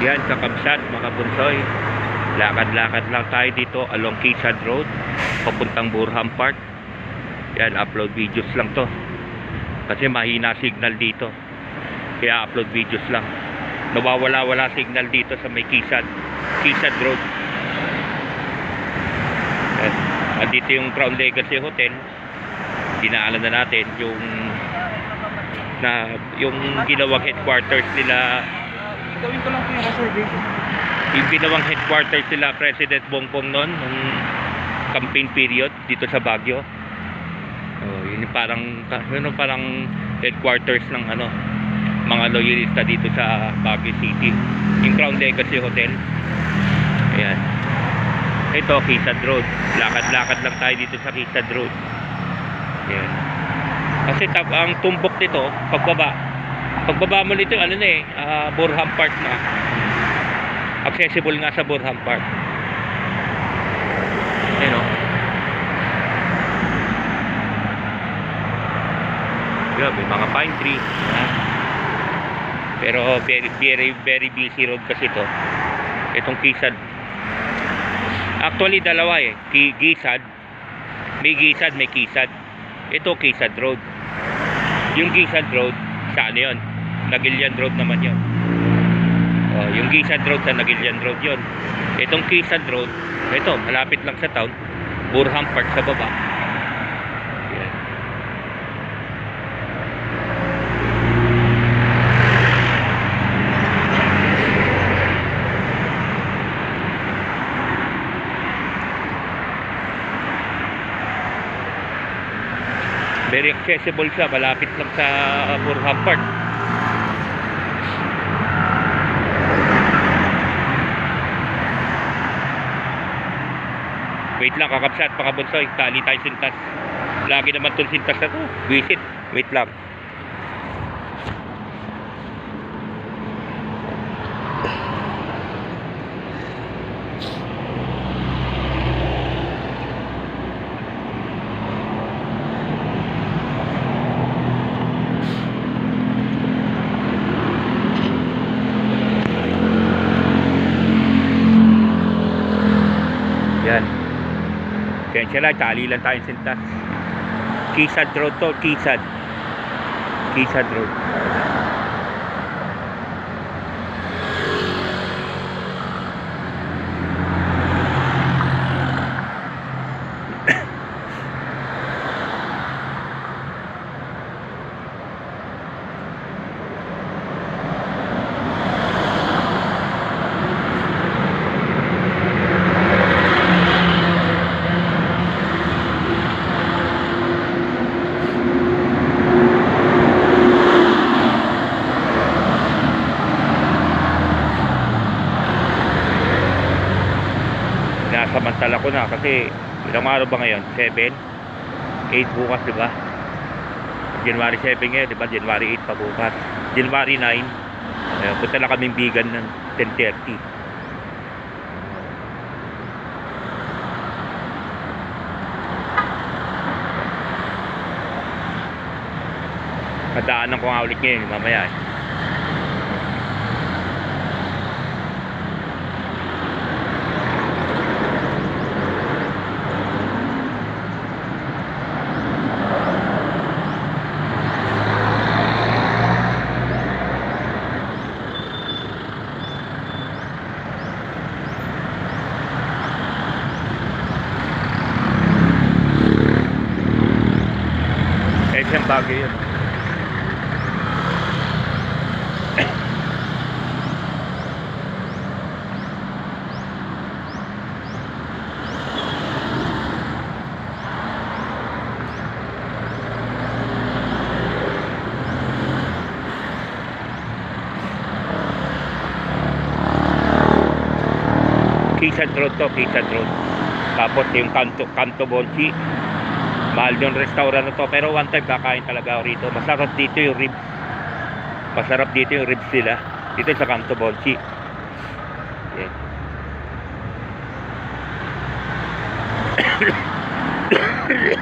Yan, kakabsat mga bunsoy. Lakad-lakad lang tayo dito along Quezon Road, papuntang Burham Park. Yan, upload videos lang to. Kasi mahina signal dito. Kaya upload videos lang. Nawawala-wala signal dito sa may Quezon, Quezon Road. Yan. Andito yung Crown Legacy Hotel. Dinaanan na natin yung na yung ginawang headquarters nila Gawin ko lang po yung kasurvey. yung ginawang headquarters nila President Bongbong noon nung campaign period dito sa Baguio. Oh, yun yung parang yun yung parang headquarters ng ano mga loyalista dito sa Baguio City. Yung Crown Legacy Hotel. Ayan. Ito, Quezon Road. Lakad-lakad lang tayo dito sa Quezon Road. Ayan. Kasi tap, ang tumbok nito, pagbaba, pagbaba mo nito, ano na eh, ah, Burham Park na accessible nga sa Burham Park. Ayun o. Grabe, mga pine tree. Ha? Pero very, very, very busy road kasi to. Itong Kisad. Actually, dalawa eh. Ki Gisad. May Gisad, may Kisad. Ito, Kisad Road. Yung Gisad Road, saan yun? Nagilian Road naman yun. Oh, yung Gisad Road sa Nagilian Road yon. Itong Gisad Road, ito, malapit lang sa town. Burham Park sa baba. Very accessible siya, malapit lang sa Burham Park. Wait lang, kakabsat, pakabunsoy. Tali tayo sintas. Lagi naman itong sintas na to. Visit. Wait lang. Yan. Sila, tali lang tayong sintas. Kisad Road to, Kisad. Kisad Road. Nasamantala ko na kasi ilang araw ba ngayon? 7? 8 bukas, di ba? January 7 ngayon, di ba? January 8 pa bukas. January 9, eh, punta na kaming bigan ng 10.30. Nadaanan ko nga ulit ngayon, mamaya. Eh, Quezon Road to, Quezon Road. Tapos yung Kanto, Kanto Bonchi. Mahal yung restaurant na to. Pero one time kakain talaga ako rito. Masarap dito yung ribs. Masarap dito yung ribs nila. Dito sa Kanto Bonchi. Yan.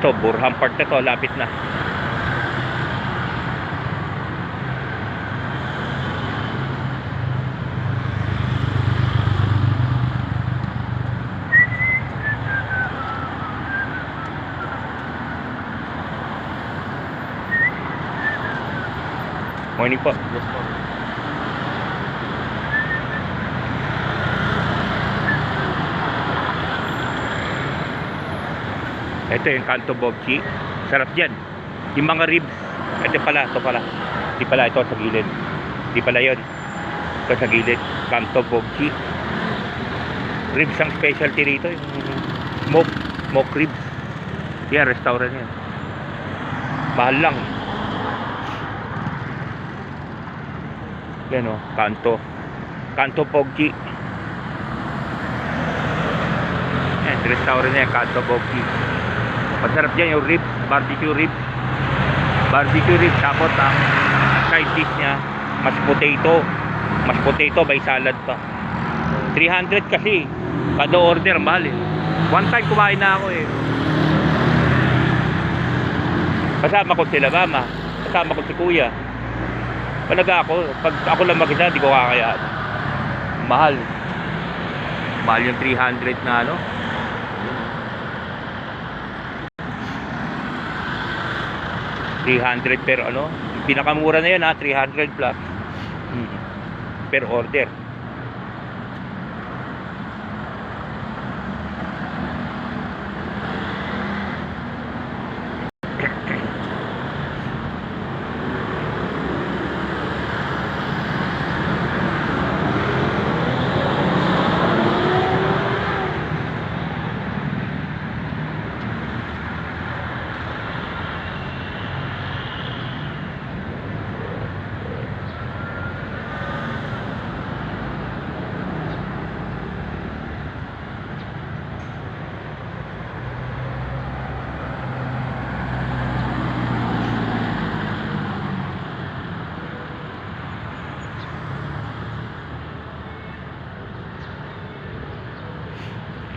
Ito, Burham Park na to, lapit na. Morning po. Yes po. Ito yung Kanto Bobchi. Sarap dyan. Yung mga ribs. Ito pala, ito pala. Di pala, ito sa gilid. Di pala yon. Ito sa gilid. Kanto Bobchi. Ribs ang specialty rito. Yung smoke, smoke ribs. Yan, restaurant yan. Mahal lang. Yan o, Kanto. Kanto Poggi. Yan, restaurant yan, Kanto Poggi. Masarap dyan yung ribs, barbecue ribs. Barbecue ribs, tapos ang side dish niya, mas potato. Mas potato, may salad pa. 300 kasi. Kada order, mahal eh. One time kumain na ako eh. Kasama ko sila mama. Kasama ko si kuya. Palaga ako, pag ako lang mag-isa, di ko kakayaan. Mahal. Mahal yung 300 na ano. $300 per ano. Pinakamura na yun ha, 300 plus. Hmm. Per order.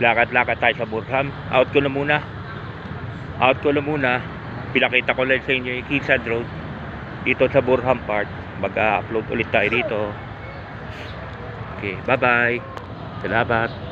Lakad-lakad tayo sa Burham. Out ko na muna. Out ko na muna. Pinakita ko lang sa inyo yung Kingsad Road dito sa Burham Park. Mag-upload ulit tayo dito. Okay, bye-bye. Salamat.